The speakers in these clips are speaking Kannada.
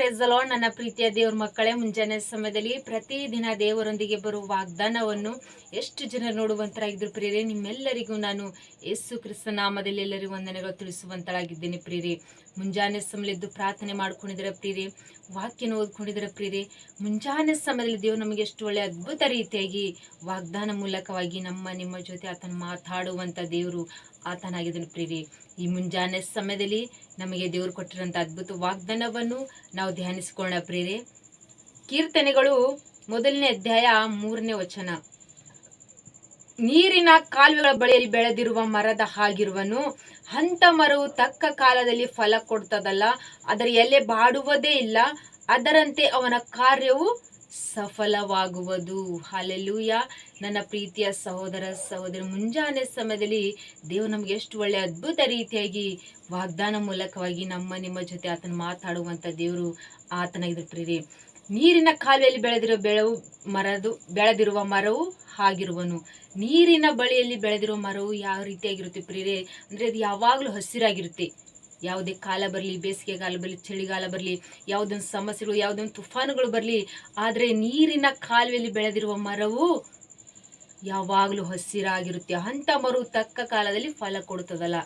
ನನ್ನ ಪ್ರೀತಿಯ ದೇವ್ರ ಮಕ್ಕಳೇ, ಮುಂಜಾನೆ ಸಮಯದಲ್ಲಿ ಪ್ರತಿದಿನ ದೇವರೊಂದಿಗೆ ಬರುವ ವಾಗ್ದಾನವನ್ನು ಎಷ್ಟು ಜನ ನೋಡುವಂತರಾಗಿದ್ರು ಪ್ರಿಯರೇ, ನಿಮ್ಮೆಲ್ಲರಿಗೂ ನಾನು ಯೇಸು ಕ್ರಿಸ್ತ ನಾಮದಲ್ಲಿ ಎಲ್ಲರಿಗೂ ವಂದನೆಗಳು ತಿಳಿಸುವಂತಳಾಗಿದ್ದೇನೆ ಪ್ರಿಯರೇ. ಮುಂಜಾನೆ ಸಮಯದ್ದು ಪ್ರಾರ್ಥನೆ ಮಾಡ್ಕೊಂಡಿದ್ರೆ ಪ್ರಿಯರೇ? ವಾಕ್ಯನ ಓದ್ಕೊಂಡಿದ್ರೆ ಪ್ರಿಯರೇ? ಮುಂಜಾನೆ ಸಮಯದಲ್ಲಿ ದೇವರು ನಮಗೆ ಎಷ್ಟು ಒಳ್ಳೆ ಅದ್ಭುತ ರೀತಿಯಾಗಿ ವಾಗ್ದಾನ ಮೂಲಕವಾಗಿ ನಮ್ಮ ನಿಮ್ಮ ಜೊತೆ ಆತನ ಮಾತಾಡುವಂತ ದೇವರು ಆತನಾಗಿದ್ದಾನೆ ಪ್ರಿಯರೇ. ಈ ಮುಂಜಾನೆ ಸಮಯದಲ್ಲಿ ನಮಗೆ ದೇವರು ಕೊಟ್ಟಿರೋಂಥ ಅದ್ಭುತ ವಾಗ್ದಾನವನ್ನು ನಾವು ಧ್ಯಾನಿಸಿಕೊಳ್ಳೋಣ ಪ್ರೇರೆ ಕೀರ್ತನೆಗಳು ಮೊದಲನೇ ಅಧ್ಯಾಯ ಮೂರನೇ ವಚನ. ನೀರಿನ ಕಾಲುವೆಗಳ ಬಳಿಯಲ್ಲಿ ಬೆಳೆದಿರುವ ಮರದ ಹಾಗಿರುವನು ಹಂತ ಮರವು ತಕ್ಕ ಕಾಲದಲ್ಲಿ ಫಲ ಕೊಡ್ತದಲ್ಲ ಅದರ ಎಲೆ ಬಾಡುವುದೇ ಇಲ್ಲ, ಅದರಂತೆ ಅವನ ಕಾರ್ಯವು ಸಫಲವಾಗುವುದು. ಹಾಲೆಲ್ಲೂಯ. ನನ್ನ ಪ್ರೀತಿಯ ಸಹೋದರ ಸಹೋದರ, ಮುಂಜಾನೆ ಸಮಯದಲ್ಲಿ ದೇವರು ನಮ್ಗೆ ಎಷ್ಟು ಒಳ್ಳೆ ಅದ್ಭುತ ರೀತಿಯಾಗಿ ವಾಗ್ದಾನ ಮೂಲಕವಾಗಿ ನಮ್ಮ, ನಿಮ್ಮ ಜೊತೆ ಆತನ ಮಾತಾಡುವಂತ ದೇವರು ಆತನಾಗಿದ್ರು ಪ್ರೀರಿ ನೀರಿನ ಕಾಲುವೆಯಲ್ಲಿ ಬೆಳೆದಿರೋ ಬೆಳವು ಮರದು, ಬೆಳೆದಿರುವ ಮರವು ಹಾಗಿರುವನು. ನೀರಿನ ಬಳಿಯಲ್ಲಿ ಬೆಳೆದಿರುವ ಮರವು ಯಾವ ರೀತಿಯಾಗಿರುತ್ತೆ ಪ್ರೀರೆ ಅಂದ್ರೆ ಅದು ಯಾವಾಗಲೂ ಹಸಿರಾಗಿರುತ್ತೆ. ಯಾವುದೇ ಕಾಲ ಬರಲಿ ಬೇಸಿಗೆ ಕಾಲ ಬರಲಿ, ಚಳಿಗಾಲ ಬರಲಿ, ಯಾವುದೊಂದು ಸಮಸ್ಯೆಗಳು, ಯಾವುದೊಂದು ತುಫಾನುಗಳು ಬರಲಿ, ಆದರೆ ನೀರಿನ ಕಾಲುವೆಯಲ್ಲಿ ಬೆಳೆದಿರುವ ಮರವು ಯಾವಾಗಲೂ ಹಸಿರಾಗಿರುತ್ತೆ. ಅಂತ ಮರವು ತಕ್ಕ ಕಾಲದಲ್ಲಿ ಫಲ ಕೊಡುತ್ತದಲ್ಲ.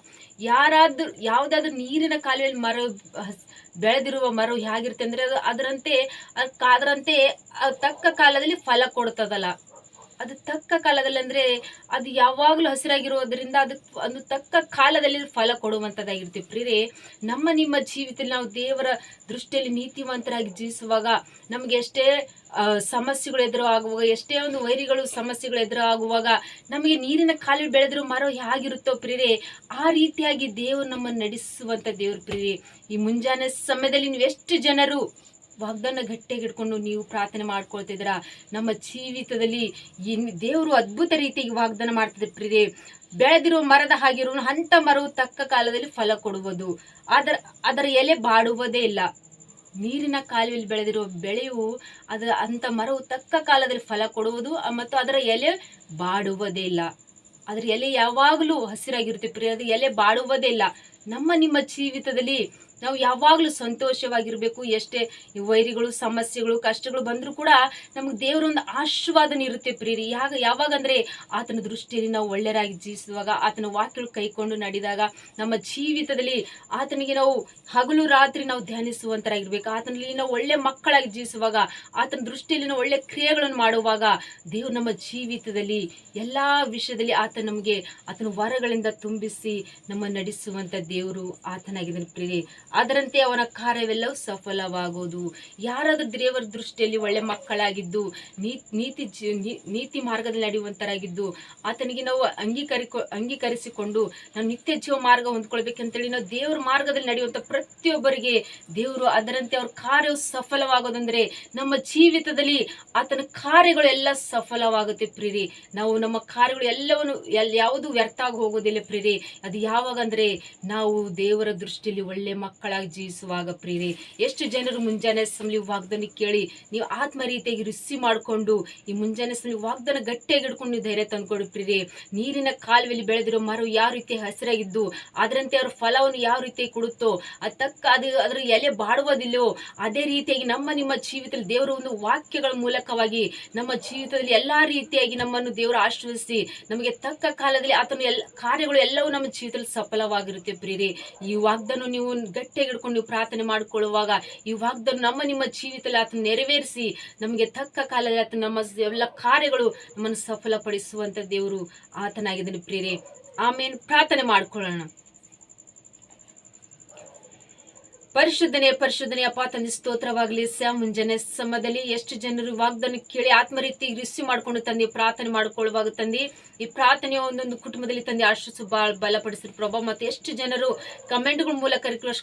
ಯಾರಾದ್ರೂ, ಯಾವುದಾದ್ರೂ ನೀರಿನ ಕಾಲುವೆಯಲ್ಲಿ ಮರ ಬೆಳೆದಿರುವ ಮರವು ಹೇಗಿರುತ್ತೆ ಅಂದ್ರೆ ಅದು ಅದರಂತೆ ಅದರಂತೆ ತಕ್ಕ ಕಾಲದಲ್ಲಿ ಫಲ ಕೊಡುತ್ತದಲ್ಲ. ಅದು ತಕ್ಕ ಕಾಲದಲ್ಲಿ ಅಂದ್ರೆ ಅದು ಯಾವಾಗಲೂ ಹಸಿರಾಗಿರೋದ್ರಿಂದ ಅದು ಒಂದು ತಕ್ಕ ಕಾಲದಲ್ಲಿ ಫಲ ಕೊಡುವಂಥದ್ದಾಗಿರ್ತೀವಿ ಪ್ರೀರೆ ನಮ್ಮ ನಿಮ್ಮ ಜೀವಿತದಲ್ಲಿ ನಾವು ದೇವರ ದೃಷ್ಟಿಯಲ್ಲಿ ನೀತಿವಂತರಾಗಿ ಜೀವಿಸುವಾಗ ನಮಗೆ ಎಷ್ಟೇ ಸಮಸ್ಯೆಗಳು ಎದುರು ಆಗುವಾಗ ಎಷ್ಟೇ ಒಂದು ವೈರಿಗಳು ಸಮಸ್ಯೆಗಳು ಎದುರು ಆಗುವಾಗ ನಮಗೆ ನೀರಿನ ಕಾಲು ಬೆಳೆದ್ರು ಮರ ಹೇಗಿರುತ್ತೋ ಪ್ರೀರೆ ಆ ರೀತಿಯಾಗಿ ದೇವರು ನಮ್ಮನ್ನು ನಡೆಸುವಂತ ದೇವ್ರ ಪ್ರೀರೆ ಈ ಮುಂಜಾನೆ ಸಮಯದಲ್ಲಿ ನೀವು ಎಷ್ಟು ಜನರು ವಾಗ್ದಾನ ಗಟ್ಟಿಯಾಗಿ ಹಿಡ್ಕೊಂಡು ನೀವು ಪ್ರಾರ್ಥನೆ ಮಾಡ್ಕೊಳ್ತಿದ್ದೀರಾ? ನಮ್ಮ ಜೀವಿತದಲ್ಲಿ ದೇವರು ಅದ್ಭುತ ರೀತಿಯಾಗಿ ವಾಗ್ದಾನ ಮಾಡ್ತಿದ್ರು ಪ್ರೀತಿ ಬೆಳೆದಿರುವ ಮರದ ಹಾಗಿರೋ ಹಂತ ಮರವು ತಕ್ಕ ಕಾಲದಲ್ಲಿ ಫಲ ಕೊಡುವುದು. ಅದರ ಅದರ ಎಲೆ ಬಾಡುವುದೇ ಇಲ್ಲ. ನೀರಿನ ಕಾಲುವೆಯಲ್ಲಿ ಬೆಳೆದಿರುವ ಬೆಳೆಯು ಅದರ ಅಂತ ಮರವು ತಕ್ಕ ಕಾಲದಲ್ಲಿ ಫಲ ಕೊಡುವುದು, ಮತ್ತು ಅದರ ಎಲೆ ಬಾಡುವುದೇ ಇಲ್ಲ. ಅದರ ಎಲೆ ಯಾವಾಗಲೂ ಹಸಿರಾಗಿರುತ್ತೆ ಪ್ರಿಯ ಅದು ಎಲೆ ಬಾಡುವುದೇ ಇಲ್ಲ. ನಮ್ಮ ನಿಮ್ಮ ಜೀವಿತದಲ್ಲಿ ನಾವು ಯಾವಾಗಲೂ ಸಂತೋಷವಾಗಿರಬೇಕು. ಎಷ್ಟೇ ವೈರಿಗಳು, ಸಮಸ್ಯೆಗಳು, ಕಷ್ಟಗಳು ಬಂದರೂ ಕೂಡ ನಮಗೆ ದೇವರೊಂದು ಆಶೀರ್ವಾದನ ಇರುತ್ತೆ ಪ್ರಿಯರಿ. ಯಾಗ ಯಾವಾಗ ಅಂದರೆ ಆತನ ದೃಷ್ಟಿಯಲ್ಲಿ ನಾವು ಒಳ್ಳೆಯರಾಗಿ ಜೀವಿಸುವಾಗ, ಆತನ ವಾಕ್ಯಗಳು ಕೈಕೊಂಡು ನಡೆದಾಗ ನಮ್ಮ ಜೀವಿತದಲ್ಲಿ ಆತನಿಗೆ ನಾವು ಹಗಲು ರಾತ್ರಿ ನಾವು ಧ್ಯಾನಿಸುವಂತರಾಗಿರ್ಬೇಕು. ಆತನಲ್ಲಿ ನಾವು ಒಳ್ಳೆ ಮಕ್ಕಳಾಗಿ ಜೀವಿಸುವಾಗ, ಆತನ ದೃಷ್ಟಿಯಲ್ಲಿ ನಾವು ಒಳ್ಳೆ ಕ್ರಿಯೆಗಳನ್ನು ಮಾಡುವಾಗ ದೇವರು ನಮ್ಮ ಜೀವಿತದಲ್ಲಿ ಎಲ್ಲ ವಿಷಯದಲ್ಲಿ ಆತ ನಮಗೆ, ಆತನ ವರಗಳಿಂದ ತುಂಬಿಸಿ ನಮ್ಮ ನಡೆಸುವಂತ ದೇವರು ಆತನಾಗಿದ್ದಾನೆ ಪ್ರಿಯರೇ ಅದರಂತೆ ಅವನ ಕಾರ್ಯವೆಲ್ಲವೂ ಸಫಲವಾಗೋದು. ಯಾರಾದರೂ ದೇವರ ದೃಷ್ಟಿಯಲ್ಲಿ ಒಳ್ಳೆ ಮಕ್ಕಳಾಗಿದ್ದು, ನೀತಿ ನೀತಿ ಮಾರ್ಗದಲ್ಲಿ ನಡೆಯುವಂತರಾಗಿದ್ದು, ಆತನಿಗೆ ನಾವು ಅಂಗೀಕರಿ ಅಂಗೀಕರಿಸಿಕೊಂಡು ನಾವು ನಿತ್ಯ ಜೀವ ಮಾರ್ಗ ಹೊಂದ್ಕೊಳ್ಬೇಕಂತೇಳಿ ನಾವು ದೇವರ ಮಾರ್ಗದಲ್ಲಿ ನಡೆಯುವಂಥ ಪ್ರತಿಯೊಬ್ಬರಿಗೆ ದೇವರು ಅದರಂತೆ ಅವ್ರ ಕಾರ್ಯವು ಸಫಲವಾಗೋದಂದ್ರೆ ನಮ್ಮ ಜೀವಿತದಲ್ಲಿ ಆತನ ಕಾರ್ಯಗಳು ಎಲ್ಲ ಸಫಲವಾಗುತ್ತೆ ಪ್ರಿರಿ ನಾವು ನಮ್ಮ ಕಾರ್ಯಗಳು ಎಲ್ಲವನ್ನು, ಎಲ್, ಯಾವುದು ವ್ಯರ್ಥ ಆಗಿ ಹೋಗೋದಿಲ್ಲ ಪ್ರಿರಿ ಅದು ಯಾವಾಗ ಅಂದ್ರೆ ನಾವು ದೇವರ ದೃಷ್ಟಿಯಲ್ಲಿ ಒಳ್ಳೆ ಮಕ್ಕಳಾಗಿ ಜೀವಿಸುವಾಗ ಪ್ರೀರಿ ಎಷ್ಟು ಜನರು ಮುಂಜಾನೆ ಸಮಲಿ ವಾಗ್ದಾನ ಕೇಳಿ ನೀವು ಆತ್ಮ ರೀತಿಯಾಗಿ ರುಸಿ ಮಾಡಿಕೊಂಡು ಈ ಮುಂಜಾನೆ ಸಮಲಿ ವಾಗ್ದಾನ ಗಟ್ಟಿಯಾಗಿ ಹಿಡ್ಕೊಂಡು ನೀವು ಧೈರ್ಯ ತಂದ್ಕೊಡು ಪ್ರೀರಿ ನೀರಿನ ಕಾಲುವೆಯಲ್ಲಿ ಬೆಳೆದಿರೋ ಮರ ಯಾವ ರೀತಿ ಹಸಿರಾಗಿದ್ದು, ಅದರಂತೆ ಅವ್ರ ಫಲವನ್ನು ಯಾವ ರೀತಿ ಕೊಡುತ್ತೋ, ಅದ್ ತಕ್ಕ ಅದು ಅದರ ಎಲೆ ಬಾಡುವುದಿಲ್ಲೋ ಅದೇ ರೀತಿಯಾಗಿ ನಮ್ಮ ನಿಮ್ಮ ಜೀವಿತದಲ್ಲಿ ದೇವರ ಒಂದು ವಾಕ್ಯಗಳ ಮೂಲಕವಾಗಿ ನಮ್ಮ ಜೀವಿತದಲ್ಲಿ ಎಲ್ಲಾ ರೀತಿಯಾಗಿ ನಮ್ಮನ್ನು ದೇವರು ಆಶೀರ್ವದಿಸಿ, ನಮಗೆ ತಕ್ಕ ಕಾಲದಲ್ಲಿ ಆತನ ಎಲ್ಲ ಕಾರ್ಯಗಳು ಎಲ್ಲವೂ ನಮ್ಮ ಜೀವಿತದಲ್ಲಿ ಸಫಲವಾಗಿರುತ್ತೆ ಪ್ರಿಯರೇ ಈ ವಾಗ್ದನ್ನು ನೀವು ಗಟ್ಟಿಯಾಗಿ ಹಿಡ್ಕೊಂಡು ನೀವು ಪ್ರಾರ್ಥನೆ ಮಾಡಿಕೊಳ್ಳುವಾಗ, ಈ ವಾಗ್ದನ್ನು ನಮ್ಮ ನಿಮ್ಮ ಜೀವಿತದಲ್ಲಿ ಆತನ ನೆರವೇರಿಸಿ, ನಮಗೆ ತಕ್ಕ ಕಾಲದಲ್ಲಿ ಆತನ ನಮ್ಮ ಎಲ್ಲ ಕಾರ್ಯಗಳು ನಮ್ಮನ್ನು ಸಫಲಪಡಿಸುವಂತ ದೇವರು ಆತನಾಗಿದ್ದಾನೆ ಪ್ರಿಯರೇ. ಆಮೇಲೆ ಪ್ರಾರ್ಥನೆ ಮಾಡ್ಕೊಳ್ಳೋಣ. ಪರಿಶುದ್ಧನೆ ಪರಿಶುದ್ಧನೆ, ಅಪ್ಪ ತಂದೆ, ಸ್ತೋತ್ರವಾಗಲಿ. ಸ ಮುಂಜಾನೆ ಸಮಯದಲ್ಲಿ ಎಷ್ಟು ಜನರು ವಾಗ್ದಾನ ಕೇಳಿ ಆತ್ಮರೀತಿ ರಿಸೀವ್ ಮಾಡ್ಕೊಂಡು ತಂದೆ, ಪ್ರಾರ್ಥನೆ ಮಾಡ್ಕೊಳ್ಳುವಾಗ ತಂದೆ, ಈ ಪ್ರಾರ್ಥನೆಯ ಒಂದೊಂದು ಕುಟುಂಬದಲ್ಲಿ ತಂದೆ ಆಶಿಸು ಬಾಳ ಬಲಪಡಿಸಿದ್ರು. ಪ್ರಭಾ, ಮತ್ತೆ ಎಷ್ಟು ಜನರು ಕಮೆಂಟ್ಗಳ ಮೂಲಕ ರಿಕ್ವೆಸ್ಟ್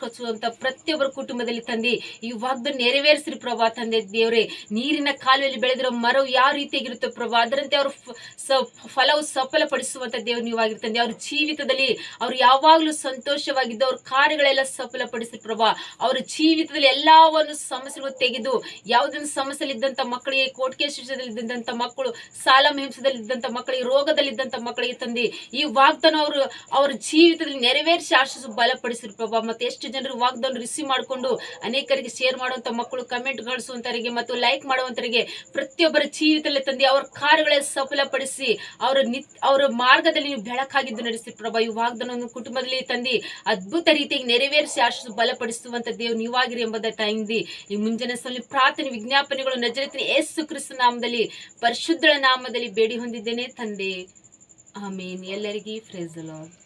ಪ್ರತಿಯೊಬ್ಬರ ಕುಟುಂಬದಲ್ಲಿ ತಂದೆ, ಈ ವಾಗ್ದಾನ ನೆರವೇರಿಸಿರಿ ಪ್ರಭಾ ತಂದೆ ದೇವರೇ. ನೀರಿನ ಕಾಲುವೆಯಲ್ಲಿ ಬೆಳೆದಿರೋ ಮರವು ಯಾವ ರೀತಿಯಾಗಿರುತ್ತೆ ಪ್ರಭಾ? ಅದರಂತೆ ಅವರು ಫಲವು ಸಫಲಪಡಿಸುವಂಥ ದೇವರು ನೀವಾಗಿರ್ತಂದೆ ಅವ್ರ ಜೀವಿತದಲ್ಲಿ ಅವ್ರು ಯಾವಾಗಲೂ ಸಂತೋಷವಾಗಿದ್ದು ಅವ್ರ ಕಾರ್ಯಗಳೆಲ್ಲ ಸಫಲಪಡಿಸಿ ಪ್ರಭಾ. ಅವರ ಜೀವಿತದಲ್ಲಿ ಎಲ್ಲವನ್ನು ಸಮಸ್ಯೆಗಳು ತೆಗೆದು ಯಾವುದೊಂದು ಸಮಸ್ಯೆಲಿದ್ದಂಥ ಮಕ್ಕಳಿಗೆ ಕೇಸ್ ಇದ್ದಂತ ಮಕ್ಕಳು, ಸಾಲ ಹಿಂಸದಲ್ಲಿದ್ದಂಥ ಮಕ್ಕಳಿಗೆ ರೋಗದಲ್ಲಿದ್ದಂಥ ಮಕ್ಕಳಿಗೆ ತಂದಿ, ಈ ವಾಗ್ದಾನ ಅವರು ಅವರ ಜೀವಿತದಲ್ಲಿ ನೆರವೇರಿಸಿ ಆಶಿಸು ಬಲಪಡಿಸಿರು ಪ್ರಭಾ. ಮತ್ತೆ ಎಷ್ಟು ಜನರು ವಾಗ್ದಾನ ರಿಸೀವ್ ಮಾಡಿಕೊಂಡು ಅನೇಕರಿಗೆ ಶೇರ್ ಮಾಡುವಂಥ ಮಕ್ಕಳು ಕಮೆಂಟ್ ಗಳಿಸುವಂತರಿಗೆ ಮತ್ತು ಲೈಕ್ ಮಾಡುವಂತರಿಗೆ ಪ್ರತಿಯೊಬ್ಬರ ಜೀವಿತದಲ್ಲಿ ತಂದು ಅವರ ಕಾರ್ಯಗಳ ಸಫಲಪಡಿಸಿ ಅವರ ನಿತ್ ಅವರ ಮಾರ್ಗದಲ್ಲಿ ನೀವು ಬೆಳಕಾಗಿದ್ದು ನಡೆಸಿ ಪ್ರಭಾ. ಈ ವಾಗ್ದಾನವನ್ನು ಕುಟುಂಬದಲ್ಲಿ ತಂದು ಅದ್ಭುತ ರೀತಿಯಾಗಿ ನೆರವೇರಿಸಿ ಆಶಿಸು ಬಲಪಡಿಸುವಂತ ದೇವ್ ನೀವಾಗಿರಿ ಎಂಬುದ ಟೈಮ್ದಿ ಈ ಮುಂಜಾನೆ ಸಲ್ಲಿ ಪ್ರಾರ್ಥನೆ ವಿಜ್ಞಾಪನೆಗಳು ನಜರತ್ರಿ ಯೇಸು ಕ್ರಿಸ್ತ ನಾಮದಲ್ಲಿ ಪರಿಶುದ್ಧ ನಾಮದಲ್ಲಿ ಬೇಡಿ ಹೊಂದಿದ್ದೇನೆ ತಂದೆ. ಆಮೇನ್. ಎಲ್ಲರಿಗೂ ಫ್ರೇಜ್ ಲಾರ್ಡ್